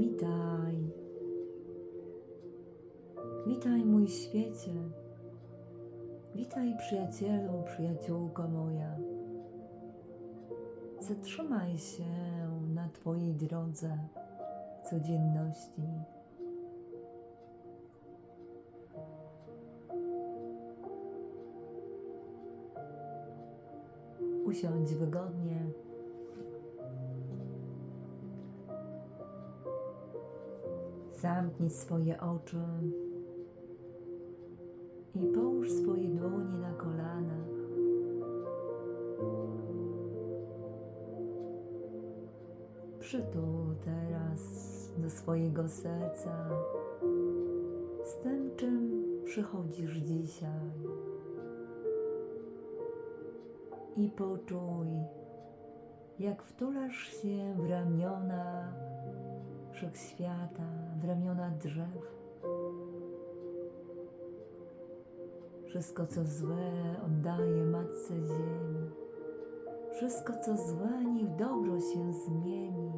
Witaj. Witaj, mój świecie. Witaj, przyjacielu, przyjaciółko moja. Zatrzymaj się na Twojej drodze codzienności. Usiądź wygodnie. Zamknij swoje oczy i połóż swoje dłonie na kolanach. Przytul teraz do swojego serca z tym, czym przychodzisz dzisiaj. I poczuj, jak wtulasz się w ramiona wszechświata, w ramiona drzew. Wszystko, co złe, oddaje Matce Ziemi. Wszystko, co złe, niech dobro się zmieni.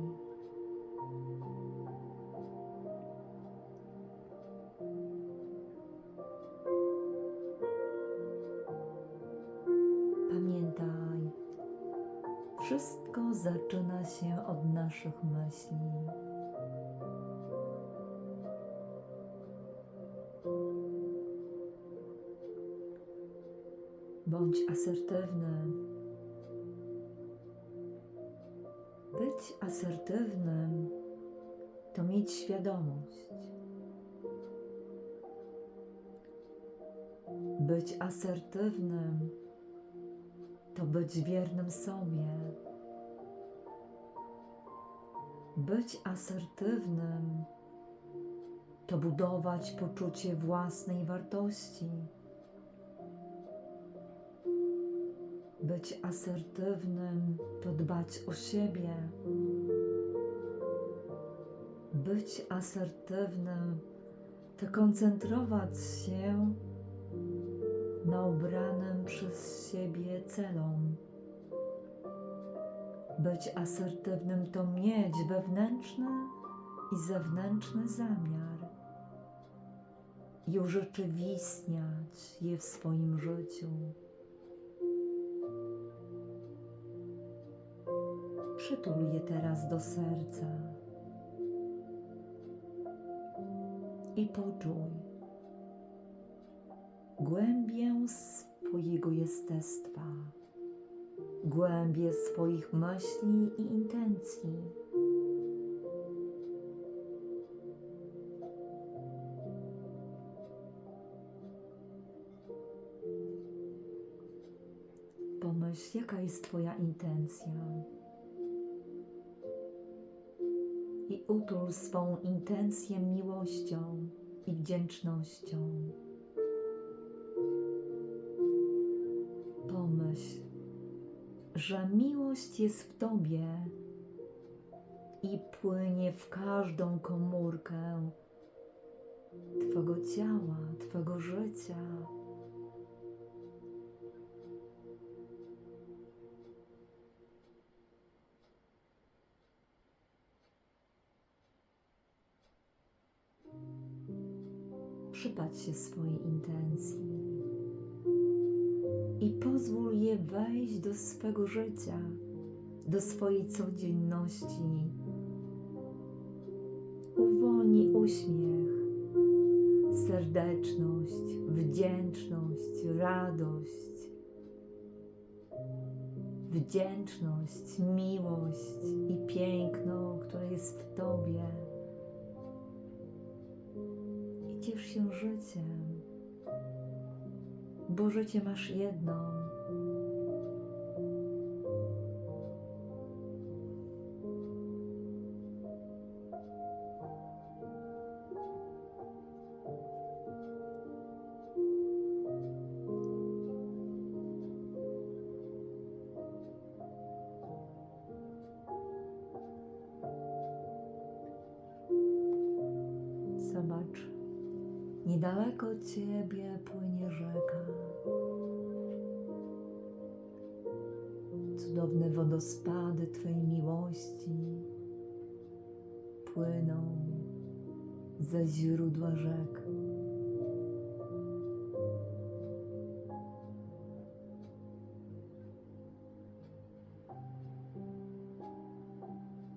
Pamiętaj, wszystko zaczyna się od naszych myśli. Bądź asertywny. Być asertywnym to mieć świadomość. Być asertywnym to być wiernym sobie. Być asertywnym to budować poczucie własnej wartości. Być asertywnym to dbać o siebie. Być asertywnym to koncentrować się na obranym przez siebie celom. Być asertywnym to mieć wewnętrzny i zewnętrzny zamiar i urzeczywistniać je w swoim życiu. Przytul je teraz do serca i poczuj głębię swojego jestestwa, głębię swoich myśli i intencji. Pomyśl, jaka jest Twoja intencja. Utul swą intencję miłością i wdzięcznością. Pomyśl, że miłość jest w Tobie i płynie w każdą komórkę Twego ciała, Twego życia. Przypatrz się swojej intencji. I pozwól je wejść do swego życia, do swojej codzienności. Uwolnij uśmiech, serdeczność, wdzięczność, radość, wdzięczność, miłość i piękno, się życiem, bo życie masz jedno. Niedaleko ciebie płynie rzeka. Cudowne wodospady Twojej miłości płyną ze źródła rzek.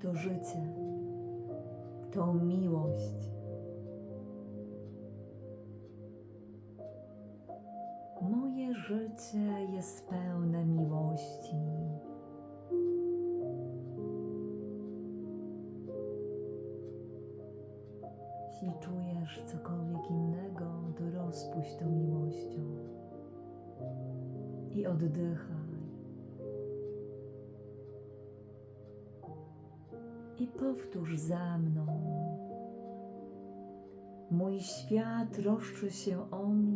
To życie, to miłość. Życie jest pełne miłości. Jeśli czujesz cokolwiek innego, to rozpuść to miłością i oddychaj. I powtórz za mną. Mój świat troszczy się o mnie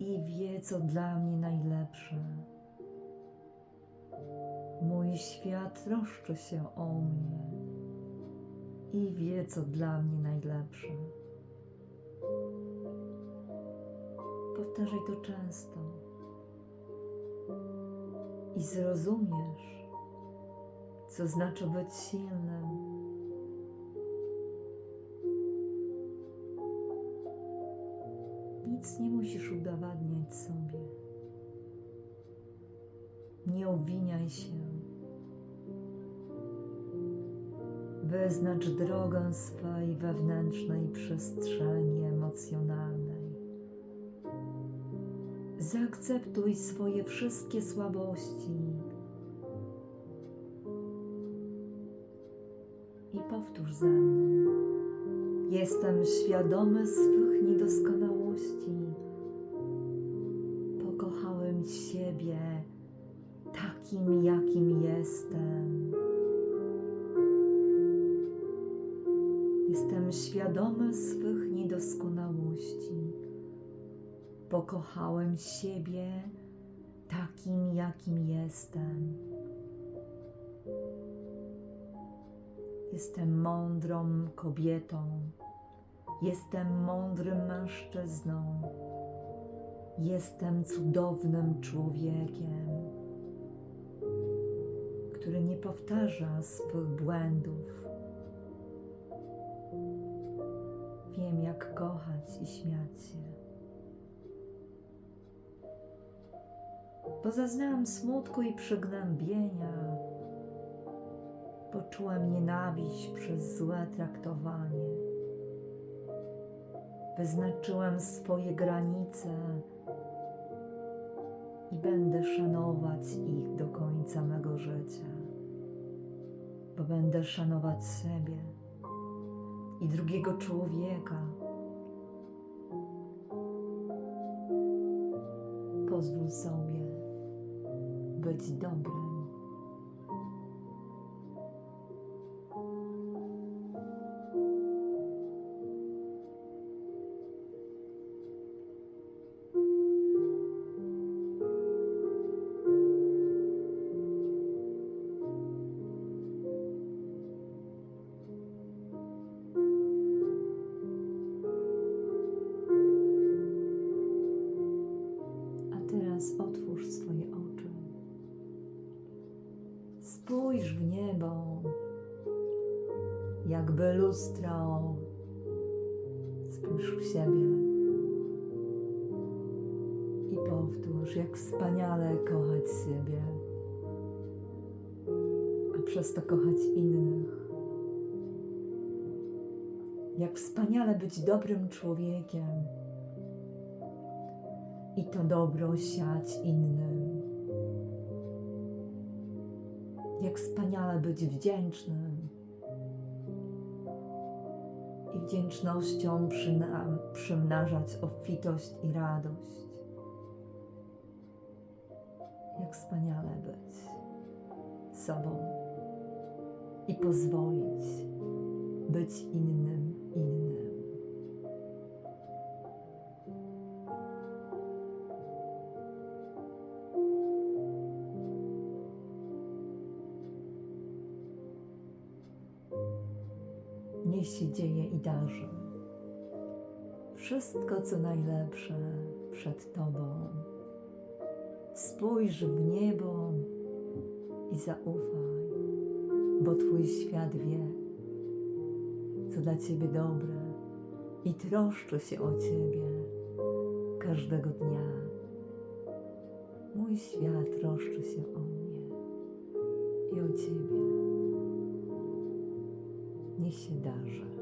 i wie, co dla mnie najlepsze. Mój świat troszczy się o mnie i wie, co dla mnie najlepsze. Powtarzaj to często i zrozumiesz, co znaczy być silnym. Nic nie musisz udowadniać sobie. Nie obwiniaj się. Wyznacz drogę swej wewnętrznej przestrzeni emocjonalnej. Zaakceptuj swoje wszystkie słabości i powtórz ze mną. Jestem świadomy swych niedoskonałości. Pokochałem siebie takim, jakim jestem. Jestem świadomy swych niedoskonałości. Pokochałem siebie takim, jakim jestem. Jestem mądrą kobietą. Jestem mądrym mężczyzną. Jestem cudownym człowiekiem, który nie powtarza swych błędów. Wiem, jak kochać i śmiać się. Pozaznałam smutku i przygnębienia. Poczułem nienawiść przez złe traktowanie. Wyznaczyłem swoje granice i będę szanować ich do końca mego życia, bo będę szanować siebie i drugiego człowieka. Pozwól sobie być dobrym. Jakby lustro. Spójrz w siebie i powtórz, jak wspaniale kochać siebie, a przez to kochać innych. Jak wspaniale być dobrym człowiekiem i to dobro siać innym. Jak wspaniale być wdzięcznym i wdzięcznością przymnażać obfitość i radość. Jak wspaniale być sobą i pozwolić być innym innym. Niech się dzieje i darzy. Wszystko, co najlepsze przed Tobą. Spójrz w niebo i zaufaj, bo Twój świat wie, co dla Ciebie dobre i troszczę się o Ciebie każdego dnia. Mój świat troszczy się o mnie i o Ciebie. Niech się darzy.